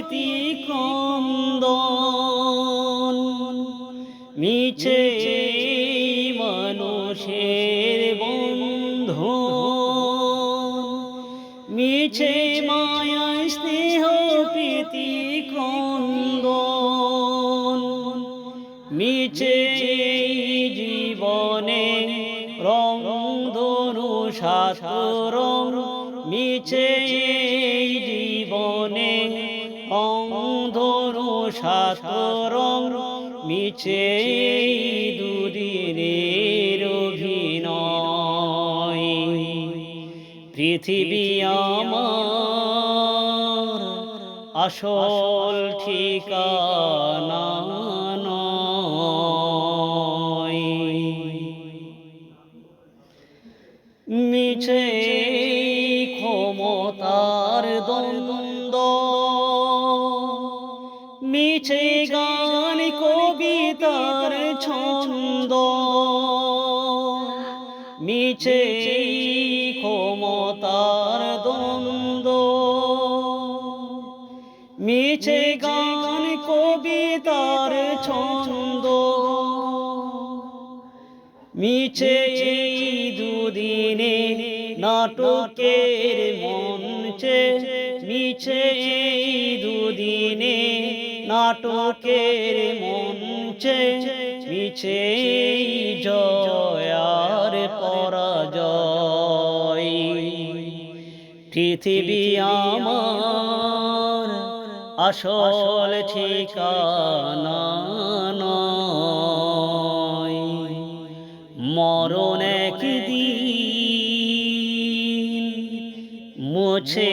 প্রীতি ক্রন্দন মিছে মানুষের বন্ধ মিছে মায়া স্নেহ প্রীতি ক্রন্দন। মিছে জীবনে রং ধনু সাত রং। মিছে রং ধনু সাত রং মিছে দুদিনের অভিনয়। পৃথিবী আমার আসল ঠিকানা মিছে ক্ষমতার দ্বন্দ্ব মিছে গান কবিতার ছন্দ। মিছে ক্ষমতার দ্বন্দ্ব। মিছে গান কবিতার ছন্দ। মিছে দুদিনে নাটকের মঞ্চে, মিছে দুদিনে নাটকের মঞ্চে মিছে জয়ার পরাজয়। পৃথিবী আমার আসল ঠিকানা মরণ একদিন মুছে